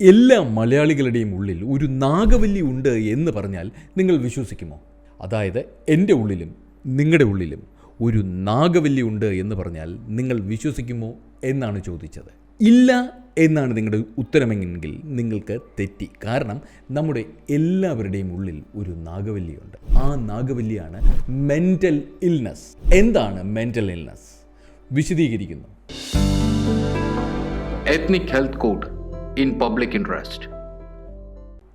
എല്ലാ മലയാളികളുടെയും ഉള്ളിൽ ഒരു നാഗവല്ലി ഉണ്ട് എന്ന് പറഞ്ഞാൽ നിങ്ങൾ വിശ്വസിക്കുമോ? അതായത് എന്റെ ഉള്ളിലും നിങ്ങളുടെ ഉള്ളിലും ഒരു നാഗവല്ലി ഉണ്ട് എന്ന് പറഞ്ഞാൽ നിങ്ങൾ വിശ്വസിക്കുമോ എന്നാണ് ചോദിച്ചത്. ഇല്ല എന്നാണ് നിങ്ങളുടെ ഉത്തരമെങ്കിൽ നിങ്ങൾക്ക് തെറ്റി. കാരണം നമ്മുടെ എല്ലാവരുടെയും ഉള്ളിൽ ഒരു നാഗവല്ലിയുണ്ട് ആ നാഗവല്ലിയാണ് മെന്റൽ ഇൽനസ് എന്താണ് മെന്റൽ ഇൽനസ് വിശദീകരിക്കുന്നു. Ethnic health Code. In public interest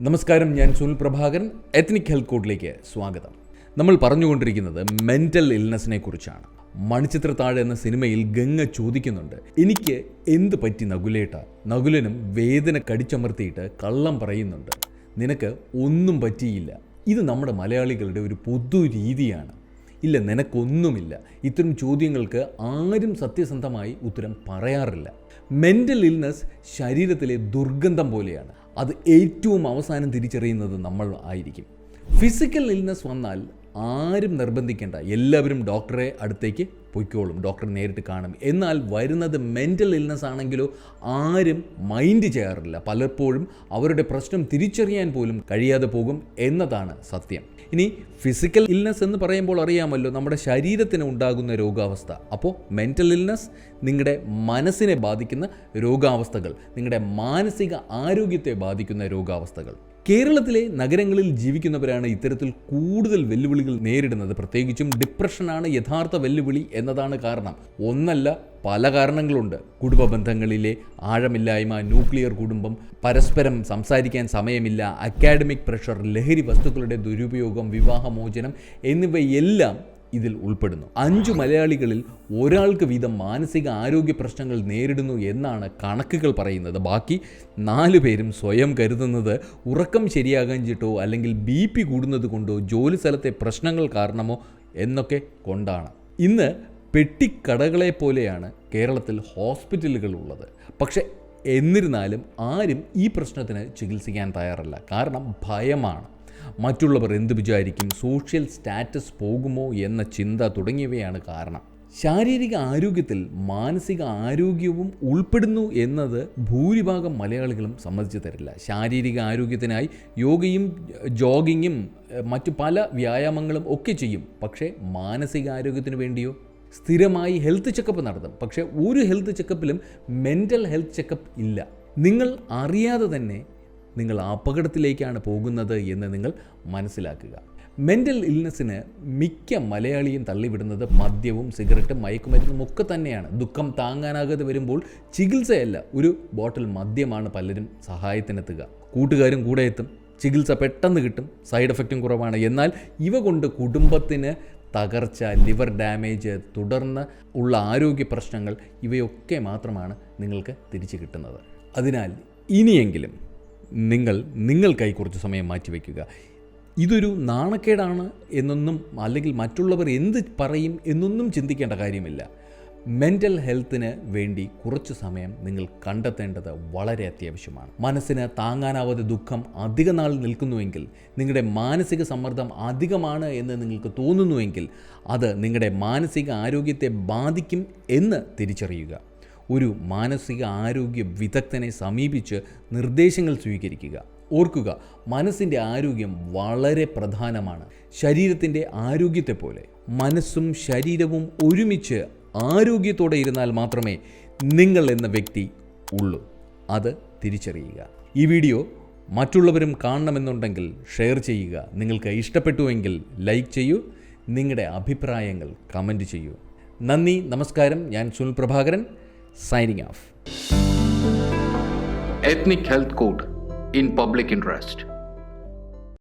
നമസ്കാരം ഞാൻ സുനിൽ പ്രഭാകരൻ. എത്നിക് ഹെൽത്ത് കോഡിലേക്ക് സ്വാഗതം. നമ്മൾ പറഞ്ഞുകൊണ്ടിരിക്കുന്നത് മെന്റൽ ഇൽനെസ്സിനെ കുറിച്ചാണ്. മണിച്ചിത്രത്താഴ് എന്ന സിനിമയിൽ ഗംഗ ചോദിക്കുന്നുണ്ട് എനിക്ക് എന്ത് പറ്റി നകുലേട്ട? നകുലനും വേദന കടിച്ചമർത്തിയിട്ട് കള്ളം പറയുന്നുണ്ട്. നിനക്ക് ഒന്നും പറ്റിയില്ല. ഇത് നമ്മുടെ മലയാളികളുടെ ഒരു പൊതു രീതിയാണ്. ഇല്ല നിനക്കൊന്നുമില്ല. ഇത്തരം ചോദ്യങ്ങൾക്ക് ആരും സത്യസന്ധമായി ഉത്തരം പറയാറില്ല. മെന്റൽ ഇൽനസ് ശരീരത്തിലെ ദുർഗന്ധം പോലെയാണ്. അത് ഏറ്റവും അവസാനം തിരിച്ചറിയുന്നത് നമ്മൾ ആയിരിക്കും. ഫിസിക്കൽ ഇൽനസ് വന്നാൽ ആരും നിർബന്ധിക്കേണ്ട. എല്ലാവരും ഡോക്ടറെ അടുത്തേക്ക് പൊയ്ക്കോളും. ഡോക്ടറെ നേരിട്ട് കാണും. എന്നാൽ വരുന്നത് മെന്റൽ ഇൽനെസ് ആണെങ്കിലോ ആരും മൈൻഡ് ചെയ്യാറില്ല. പലപ്പോഴും അവരുടെ പ്രശ്നം തിരിച്ചറിയാൻ പോലും കഴിയാതെ പോകും എന്നതാണ് സത്യം. ഇനി ഫിസിക്കൽ ഇൽനെസ് എന്ന് പറയുമ്പോൾ അറിയാമല്ലോ നമ്മുടെ ശരീരത്തിന് ഉണ്ടാകുന്ന രോഗാവസ്ഥ. അപ്പോൾ മെന്റൽ ഇൽനെസ് നിങ്ങളുടെ മനസ്സിനെ ബാധിക്കുന്ന രോഗാവസ്ഥകൾ നിങ്ങളുടെ മാനസിക ആരോഗ്യത്തെ ബാധിക്കുന്ന രോഗാവസ്ഥകൾ. കേരളത്തിലെ നഗരങ്ങളിൽ ജീവിക്കുന്നവരാണ് ഇത്തരത്തിൽ കൂടുതൽ വെല്ലുവിളികൾ നേരിടുന്നത്. പ്രത്യേകിച്ചും ഡിപ്രഷനാണ് യഥാർത്ഥ വെല്ലുവിളി എന്നതാണ് കാരണം. ഒന്നല്ല പല കാരണങ്ങളുണ്ട്. കുടുംബ ബന്ധങ്ങളിലെ ആഴമില്ലായ്മ ന്യൂക്ലിയർ കുടുംബം പരസ്പരം സംസാരിക്കാൻ സമയമില്ല അക്കാഡമിക് പ്രഷർ ലഹരി വസ്തുക്കളുടെ ദുരുപയോഗം വിവാഹമോചനം എന്നിവയെല്ലാം ഇതിൽ ഉൾപ്പെടുന്നു. അഞ്ചു മലയാളികളിൽ ഒരാൾക്ക് വീതം മാനസിക ആരോഗ്യ പ്രശ്നങ്ങൾ നേരിടുന്നു എന്നാണ് കണക്കുകൾ പറയുന്നത്. ബാക്കി നാല് പേരും സ്വയം കരുതുന്നത് ഉറക്കം ശരിയാകാഞ്ഞിട്ടോ അല്ലെങ്കിൽ ബി പി കൂടുന്നത് കൊണ്ടോ ജോലി സ്ഥലത്തെ പ്രശ്നങ്ങൾ കാരണമോ എന്നൊക്കെ കൊണ്ടാണ്. ഇന്ന് പെട്ടിക്കടകളെ പോലെയാണ് കേരളത്തിൽ ഹോസ്പിറ്റലുകൾ ഉള്ളത്. പക്ഷേ എന്നിരുന്നാലും ആരും ഈ പ്രശ്നത്തിന് ചികിത്സിക്കാൻ തയ്യാറല്ല. കാരണം ഭയമാണ്. മറ്റുള്ളവർ എന്ത് വിചാരിക്കും? സോഷ്യൽ സ്റ്റാറ്റസ് പോകുമോ എന്ന ചിന്ത തുടങ്ങിയവയാണ് കാരണം. ശാരീരിക ആരോഗ്യത്തിൽ മാനസിക ആരോഗ്യവും ഉൾപ്പെടുന്നു എന്നത് ഭൂരിഭാഗം മലയാളികളും സമ്മതിച്ചു തരില്ല. ശാരീരിക ആരോഗ്യത്തിനായി യോഗയും ജോഗിങ്ങും മറ്റു പല വ്യായാമങ്ങളും ഒക്കെ ചെയ്യും. പക്ഷേ മാനസിക ആരോഗ്യത്തിന് വേണ്ടിയോ? സ്ഥിരമായി ഹെൽത്ത് ചെക്കപ്പ് നടത്തും. പക്ഷേ ഒരു ഹെൽത്ത് ചെക്കപ്പിലും മെന്റൽ ഹെൽത്ത് ചെക്കപ്പ് ഇല്ല. നിങ്ങൾ അറിയാതെ തന്നെ നിങ്ങൾ അപകടത്തിലേക്കാണ് പോകുന്നത് എന്ന് നിങ്ങൾ മനസ്സിലാക്കുക. മെന്റൽ ഇൽനെസ്സിന് മിക്ക മലയാളിയും തള്ളിവിടുന്നത് മദ്യവും സിഗരറ്റും മയക്കുമരുന്നും ഒക്കെ തന്നെയാണ്. ദുഃഖം താങ്ങാനാകാതെ വരുമ്പോൾ ചികിത്സയല്ല ഒരു ബോട്ടിൽ മദ്യമാണ് പലരും സഹായത്തിനെത്തുക. കൂട്ടുകാരും കൂടെ എത്തും ചികിത്സ പെട്ടെന്ന് കിട്ടും സൈഡ് എഫക്റ്റും കുറവാണ്. എന്നാൽ ഇവ കൊണ്ട് കുടുംബത്തിന് തകർച്ച ലിവർ ഡാമേജ് തുടർന്ന് ഉള്ള ആരോഗ്യ പ്രശ്നങ്ങൾ ഇവയൊക്കെ മാത്രമാണ് നിങ്ങൾക്ക് തിരിച്ചു കിട്ടുന്നത്. അതിനാൽ ഇനിയെങ്കിലും നിങ്ങൾ നിങ്ങൾക്കായി കുറച്ച് സമയം മാറ്റിവെക്കുക ഇതൊരു നാണക്കേടാണ് എന്നൊന്നും അല്ലെങ്കിൽ മറ്റുള്ളവർ എന്ത് പറയും എന്നൊന്നും ചിന്തിക്കേണ്ട കാര്യമില്ല. മെന്റൽ ഹെൽത്തിന് വേണ്ടി കുറച്ച് സമയം നിങ്ങൾ കണ്ടെത്തേണ്ടത് വളരെ അത്യാവശ്യമാണ്. മനസ്സിന് താങ്ങാനാവാതെ ദുഃഖം അധിക നാൾ നിൽക്കുന്നുവെങ്കിൽ നിങ്ങളുടെ മാനസിക സമ്മർദ്ദം അധികമാണ് എന്ന് നിങ്ങൾക്ക് തോന്നുന്നുവെങ്കിൽ അത് നിങ്ങളുടെ മാനസിക ആരോഗ്യത്തെ ബാധിക്കും എന്ന് തിരിച്ചറിയുക. ഒരു മാനസിക ആരോഗ്യ വിദഗ്ധനെ സമീപിച്ച് നിർദ്ദേശങ്ങൾ സ്വീകരിക്കുക. ഓർക്കുക മനസ്സിന്റെ ആരോഗ്യം വളരെ പ്രധാനമാണ്. ശരീരത്തിന്റെ ആരോഗ്യത്തെ പോലെ മനസ്സും ശരീരവും ഒരുമിച്ച് ആരോഗ്യത്തോടെ ഇരുന്നാൽ മാത്രമേ നിങ്ങൾ എന്ന വ്യക്തി ഉള്ളൂ. അത് തിരിച്ചറിയുക. ഈ വീഡിയോ മറ്റുള്ളവരും കാണണമെന്നുണ്ടെങ്കിൽ ഷെയർ ചെയ്യുക. നിങ്ങൾക്ക് ഇഷ്ടപ്പെട്ടുവെങ്കിൽ ലൈക്ക് ചെയ്യൂ. നിങ്ങളുടെ അഭിപ്രായങ്ങൾ കമന്റ് ചെയ്യൂ. നന്ദി നമസ്കാരം. ഞാൻ Sunil Prabhakaran. signing off. Ethnic Health Code in Public Interest.